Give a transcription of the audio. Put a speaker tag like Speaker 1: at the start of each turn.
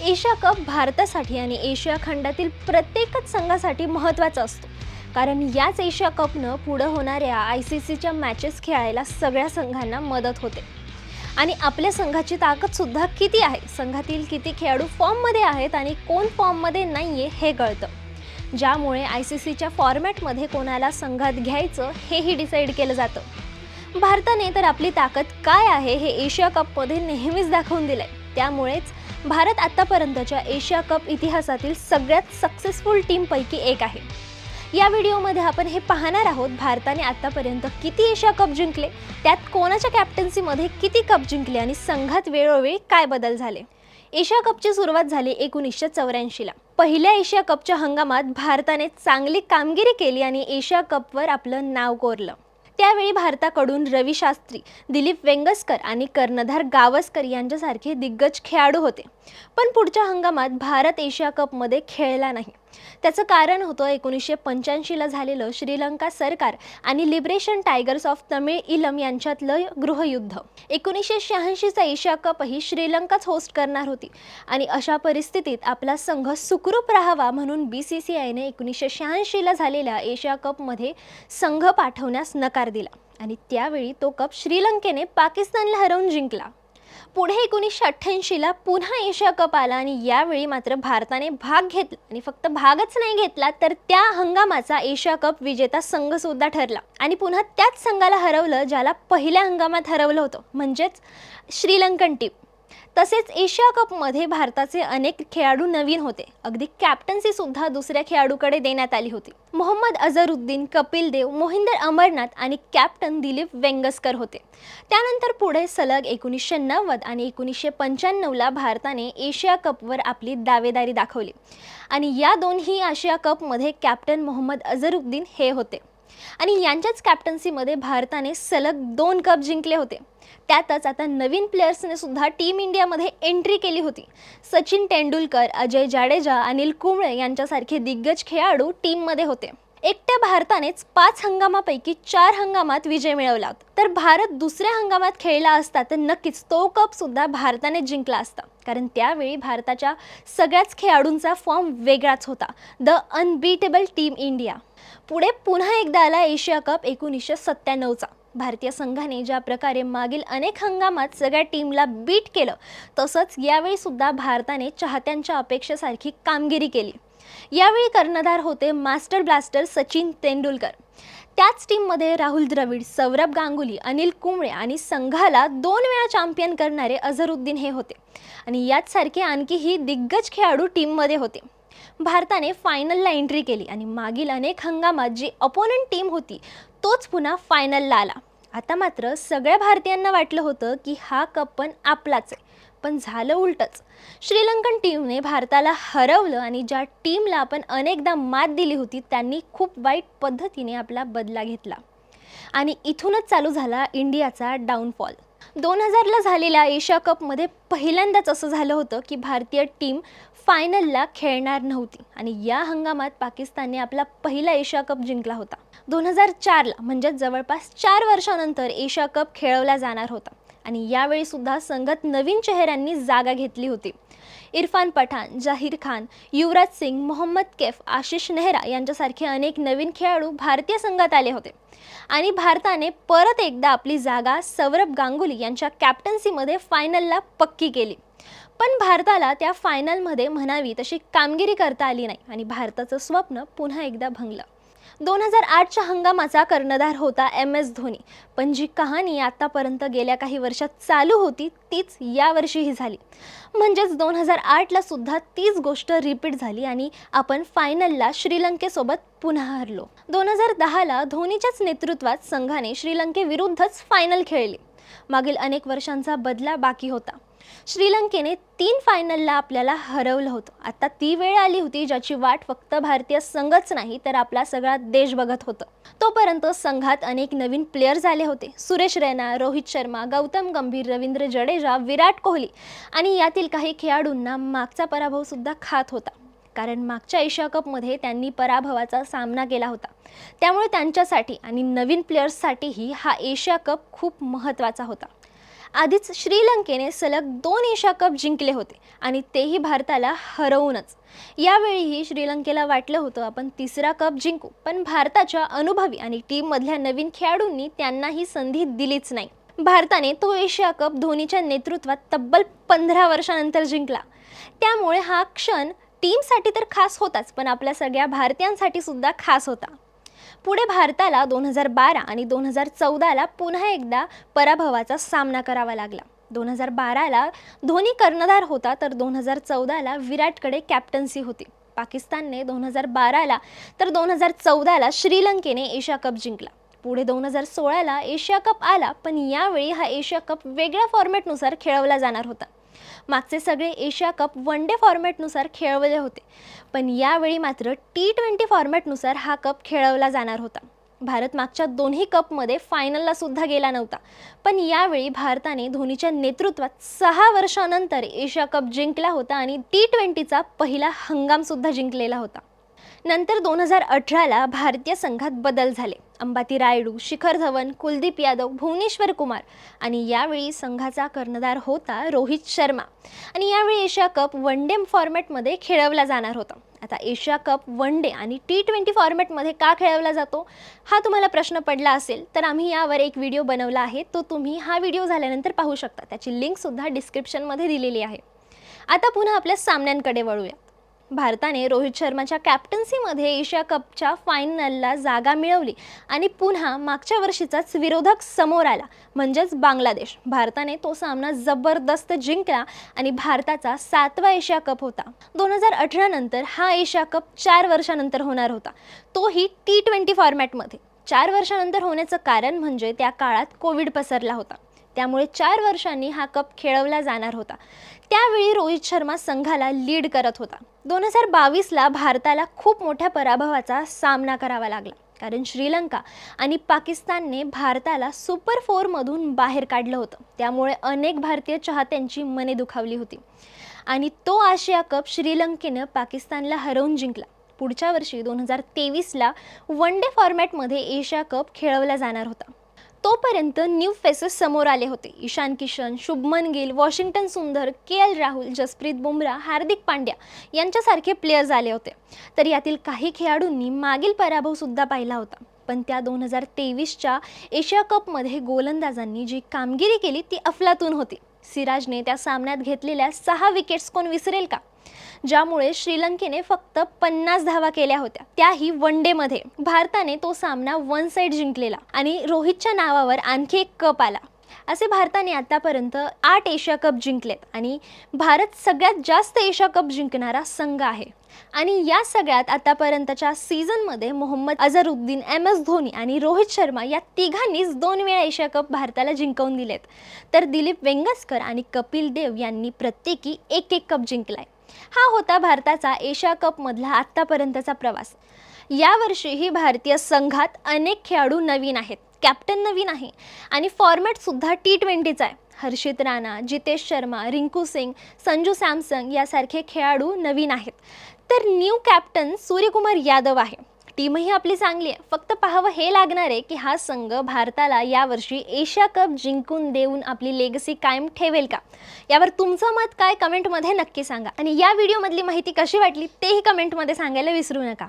Speaker 1: Asia cup भारतासाठी आणि Asia खंडातील प्रत्येकच संघासाठी महत्त्वाचा असतो. कारण याच एशिया कपनं पुढं होणाऱ्या आय सी सीच्या मॅचेस खेळायला सगळ्या संघांना मदत होते. आणि आपल्या संघाची ताकदसुद्धा किती आहे? संघातील किती खेळाडू फॉर्ममध्ये आहेत आणि कोण फॉर्ममध्ये नाही आहे हे कळतं. ज्यामुळे आय सी सीच्या फॉर्मॅटमध्ये कोणाला संघात घ्यायचं हेही डिसाईड केलं जातं. भारताने तर आपली ताकद काय आहे हे एशिया कपमध्ये नेहमीच दाखवून दिलं आहे त्यामुळेच भारत आतापर्यंतच्या एशिया कप इतिहासातील सगळ्यात सक्सेसफुल टीमपैकी एक आहे. या व्हिडिओमध्ये आपण हे पाहणार आहोत भारताने आतापर्यंत किती एशिया कप जिंकले त्यात कोणाच्या कॅप्टन्सीमध्ये किती कप जिंकले आणि संघात वेळोवेळी काय बदल झाले? एशिया कपची सुरुवात झाली एकोणीसशे चौऱ्याऐंशीला. पहिल्या एशिया कपच्या हंगामात भारताने चांगली कामगिरी केली आणि एशिया कपवर आपलं नाव कोरलं. त्यावेळी भारताकडून रवी शास्त्री दिलीप वेंगसकर आणि कर्णधार गावस्कर यांच्यासारखे दिग्गज खेळाडू होते. पण पुढच्या हंगामात भारत एशिया कपमध्ये खेळला नाही. त्याचं कारण होतं एकोणीसशे पंच्याऐंशीला झालेलं श्रीलंका सरकार आणि लिबरेशन टायगर्स ऑफ तमिळ इलम यांच्यातलं गृहयुद्ध. एकोणीसशे शहाऐंशीचा एशिया कपही श्रीलंकाच होस्ट करणार होती आणि अशा परिस्थितीत आपला संघ सुखरूप राहावा म्हणून बी सी सी आयने एकोणीसशे शहाऐंशीला झालेल्या एशिया कपमध्ये संघ पाठवण्यास नकार दिला आणि त्यावेळी तो कप श्रीलंकेने पाकिस्तानला हरवून जिंकला. पुढे एकोणीसशे अठ्ठ्याऐंशीला पुन्हा एशिया कप आला आणि यावेळी मात्र भारताने भाग घेतला आणि फक्त भागच नाही घेतला तर त्या हंगामाचा एशिया कप विजेता संघ सुद्धा ठरला. आणि पुन्हा त्याच संघाला हरवलं ज्याला पहिल्या हंगामात हरवलं होतं म्हणजेच श्रीलंकन टीम तसेच एशिया कपमध्ये भारताचे अनेक खेळाडू नवीन होते. अगदी कॅप्टन्सी सुद्धा दुसऱ्या खेळाडूकडे देण्यात आली होती. मोहम्मद अझरुद्दीन कपिल देव मोहिंदर अमरनाथ आणि कॅप्टन दिलीप वेंगसकर होते. त्यानंतर पुढे सलग एकोणीसशे नव्वद आणि एकोणीसशे पंच्याण्णवला भारताने एशिया कपवर आपली दावेदारी दाखवली. आणि या दोन्ही आशिया कपमध्ये कॅप्टन मोहम्मद अझरुद्दीन हे होते. आणि यांच्याच कॅप्टन्सीमध्ये भारताने सलग दोन कप जिंकले होते. त्यातच आता नवीन प्लेयर्सने सुद्धा टीम इंडियामध्ये एंट्री केली होती. सचिन तेंडुलकर अजय जाडेजा अनिल कुंबळे यांच्यासारखे दिग्गज खेळाडू टीममध्ये होते. एकट्या भारतानेच पाच हंगामापैकी चार हंगामात विजय मिळवला. होता. तर भारत दुसऱ्या हंगामात खेळला असता तर नक्कीच तो कप सुद्धा भारताने जिंकला असता. कारण त्यावेळी भारताच्या सगळ्याच खेळाडूंचा फॉर्म वेगळाच होता. द अनबीटेबल टीम इंडिया पुढे पुन्हा एकदा आला एशिया कप एकोणीसशे सत्त्याण्णवचा. भारतीय संघाने ज्या प्रकारे मागील अनेक हंगामात सगळ्या टीमला बीट केलं तसंच यावेळी सुद्धा भारताने चाहत्यांच्या अपेक्षेसारखी कामगिरी केली. यावेळी कर्णधार होते मास्टर ब्लास्टर सचिन तेंडुलकर. त्याच टीममध्ये राहुल द्रविड सौरभ गांगुली अनिल कुंबळे आणि संघाला दोन वेळा चॅम्पियन करणारे अझरुद्दीन हे होते. आणि याचसारखे आणखीही दिग्गज खेळाडू टीममध्ये होते. भारताने फायनलला एंट्री केली आणि मागील अनेक हंगामात जी अपोनंट टीम होती तोच पुन्हा फायनलला आला. आता मात्र सगळ्या भारतीयांना वाटलं होतं की हा कप पण आपलाच आहे. पण झालं उलटंच. श्रीलंकन टीमने भारताला हरवलं आणि ज्या टीमला आपण अनेकदा मात दिली होती त्यांनी खूप वाईट पद्धतीने आपला बदला घेतला. आणि इथूनच चालू झाला इंडियाचा डाऊनफॉल दोन हजारला झालेल्या एशिया कपमध्ये पहिल्यांदाच असं झालं होतं की भारतीय टीम फायनलला खेळणार नव्हती. आणि या हंगामात पाकिस्तानने आपला पहिला एशिया कप जिंकला होता. दोन हजार चारला म्हणजेच जवळपास चार वर्षानंतर एशिया कप खेळवला जाणार होता. आणि यावेळी सुद्धा संघात नवीन चेहऱ्यांनी जागा घेतली होती. इरफान पठाण जाहीर खान युवराज सिंग मोहम्मद कैफ आशिष नेहरा यांच्यासारखे अनेक नवीन खेळाडू भारतीय संघात आले होते. आणि भारताने परत एकदा आपली जागा सौरभ गांगुली यांच्या कॅप्टन्सीमध्ये फायनलला पक्की केली. पण भारताला त्या फायनलमध्ये म्हणावी तशी कामगिरी करता आली नाही आणि भारताचं स्वप्न पुन्हा एकदा भंगलं. दोन हजार आठच्या हंगामाचा कर्णधार होता एम एस धोनी. पण जी कहाणी आतापर्यंत गेल्या काही वर्षात चालू होती तीच यावर्षीही झाली. म्हणजेच दोन हजार आठला सुद्धा तीच गोष्ट रिपीट झाली आणि आपण फायनलला श्रीलंकेसोबत पुन्हा हरलो. दोन हजार दहाला धोनीच्याच नेतृत्वात संघाने श्रीलंकेविरुद्धच फायनल खेळली. मागील अनेक वर्षांचा बदला बाकी होता. श्रीलंकेने तीन फायनलला आपल्याला हरवलं होतं. आता ती वेळ आली होती ज्याची वाट फक्त भारतीय संघच नाही तर आपला सगळा देश बघत होतं. तोपर्यंत संघात अनेक नवीन प्लेयर झाले होते. सुरेश रैना रोहित शर्मा गौतम गंभीर रवींद्र जडेजा विराट कोहली आणि यातील काही खेळाडूंना मागचा पराभव सुद्धा खात होता. कारण मागच्या एशिया कपमध्ये त्यांनी पराभवाचा सामना केला होता. त्यामुळे त्यांच्यासाठी आणि नवीन प्लेयर्ससाठीही हा एशिया कप खूप महत्त्वाचा होता. आधीच श्रीलंकेने सलग दोन एशिया कप जिंकले होते आणि तेही भारताला हरवूनच. यावेळीही श्रीलंकेला वाटलं होतं आपण तिसरा कप जिंकू पण भारताच्या अनुभवी आणि टीममधल्या नवीन खेळाडूंनी त्यांना ही संधी दिलीच नाही. भारताने तो एशिया कप धोनीच्या नेतृत्वात तब्बल पंधरा वर्षानंतर जिंकला. त्यामुळे हा क्षण टीमसाठी तर खास होताच पण आपल्या सगळ्या भारतीयांसाठी सुद्धा खास होता. पुढे भारताला दोन हजार बारा आणि दोन हजार चौदाला पुन्हा एकदा पराभवाचा सामना करावा लागला. दोन हजार बाराला धोनी कर्णधार होता तर दोन हजार चौदाला विराटकडे कॅप्टन्सी होती. पाकिस्तानने दोन हजार बाराला तर दोन हजार चौदाला श्रीलंकेने एशिया कप जिंकला. पुढे दोन हजार सोळाला एशिया कप आला पण यावेळी हा एशिया कप वेगळ्या फॉर्मॅटनुसार खेळवला जाणार होता. मागचे सगळे एशिया कप वन डे फॉर्मॅटनुसार खेळवले होते. पण यावेळी मात्र टी ट्वेंटी फॉर्मॅटनुसार हा कप खेळवला जाणार होता. भारत मागच्या दोन्ही कपमध्ये फायनलला सुद्धा गेला नव्हता. पण यावेळी भारताने धोनीच्या नेतृत्वात सहा वर्षानंतर एशिया कप जिंकला होता आणि टी ट्वेंटीचा पहिला हंगामसुद्धा जिंकलेला होता. नंतर दोन हजार अठराला भारतीय संघात बदल झाले. अंबाती रायडू शिखर धवन कुलदीप यादव भुवनेश्वर कुमार आणि यावेळी संघाचा कर्णधार होता रोहित शर्मा. आणि यावेळी एशिया कप वन डे फॉर्मॅटमध्ये खेळवला जाणार होता. आता एशिया कप वन डे आणि टी ट्वेंटी फॉर्मॅटमध्ये का खेळवला जातो? हा तुम्हाला प्रश्न पडला असेल तर आम्ही यावर एक व्हिडिओ बनवला आहे. तो तुम्ही हा व्हिडिओ झाल्यानंतर पाहू शकता. त्याची लिंकसुद्धा डिस्क्रिप्शनमध्ये दिलेली आहे. आता पुन्हा आपल्या सामन्यांकडे वळूया. भारताने रोहित शर्माच्या कॅप्टन्सीमध्ये एशिया कपच्या फायनलला जागा मिळवली आणि पुन्हा मागच्या वर्षीचाच विरोधक समोर आला म्हणजेच बांगलादेश. भारताने तो सामना जबरदस्त जिंकला आणि भारताचा सातवा एशिया कप होता. दोन हजार अठरा नंतर हा एशिया कप चार वर्षानंतर होणार होता. तोही टी ट्वेंटी फॉर्मॅटमध्ये चार वर्षानंतर होण्याचं कारण म्हणजे त्या काळात कोविड पसरला होता. त्यामुळे चार वर्षांनी हा कप खेळवला जाणार होता. त्यावेळी रोहित शर्मा संघाला लीड करत होता. दोन हजार बावीसला भारताला खूप मोठ्या पराभवाचा सामना करावा लागला. कारण श्रीलंका आणि पाकिस्तानने भारताला सुपर फोरमधून बाहेर काढलं होतं. त्यामुळे अनेक भारतीय चाहत्यांची मने दुखावली होती. आणि तो आशिया कप श्रीलंकेनं पाकिस्तानला हरवून जिंकला. पुढच्या वर्षी दोन हजार तेवीसला वन डे फॉर्मॅटमध्ये एशिया कप खेळवला जाणार होता. तोपर्यंत न्यू फेसेस समोर आले होते. Ishan Kishan Shubman Gill Washington Sundar K L Rahul Jasprit Bumrah Hardik Pandya यांच्यासारखे प्लेयर्स आले होते. तर यातील काही खेळाडूंनी मागील पराभवसुद्धा पाहिला होता. पण त्या दोन हजार तेवीसच्या एशिया कपमध्ये गोलंदाजांनी जी कामगिरी केली ती अफलातून होती. सिराजने त्या सामन्यात घेतलेल्या सहा विकेट्स कोण विसरेल का? ज्यामुळे श्रीलंकेने फक्त पन्नास धावा केल्या होत्या. त्याही वन डेमध्ये भारताने तो सामना वन साइड जिंकलेला आणि रोहितच्या नावावर आणखी एक कप आला. असे भारताने आतापर्यंत आठ एशिया कप जिंकलेत आणि भारत सगळ्यात जास्त एशिया कप जिंकणारा संघ आहे. आणि या सगळ्यात आतापर्यंतच्या सीझनमध्ये मोहम्मद अझरुद्दीन एम एस धोनी आणि रोहित शर्मा या तिघांनीच दोन वेळा एशिया कप भारताला जिंकवून दिलेत. तर दिलीप वेंगसकर आणि कपिल देव यांनी प्रत्येकी एक एक कप जिंकलाय. हा होता भारताचा एशिया कपमधला आत्तापर्यंतचा प्रवास. यावर्षीही भारतीय संघात अनेक खेळाडू नवीन आहेत. कॅप्टन नवीन आहे आणि फॉर्मॅटसुद्धा टी ट्वेंटीचा आहे. हर्षित राणा जितेश शर्मा रिंकू सिंग संजू सॅमसंग यासारखे खेळाडू नवीन आहेत. तर न्यू कॅप्टन सूर्यकुमार यादव आहे. टीमही आपली चांगली आहे. फक्त पाहावं हे लागणार आहे की हा संघ भारताला यावर्षी एशिया कप जिंकून देऊन आपली लेगसी कायम ठेवेल का? यावर तुमचं मत काय? कमेंटमध्ये नक्की सांगा. आणि या व्हिडिओमधली माहिती कशी वाटली? तेही कमेंटमध्ये सांगायला विसरू नका.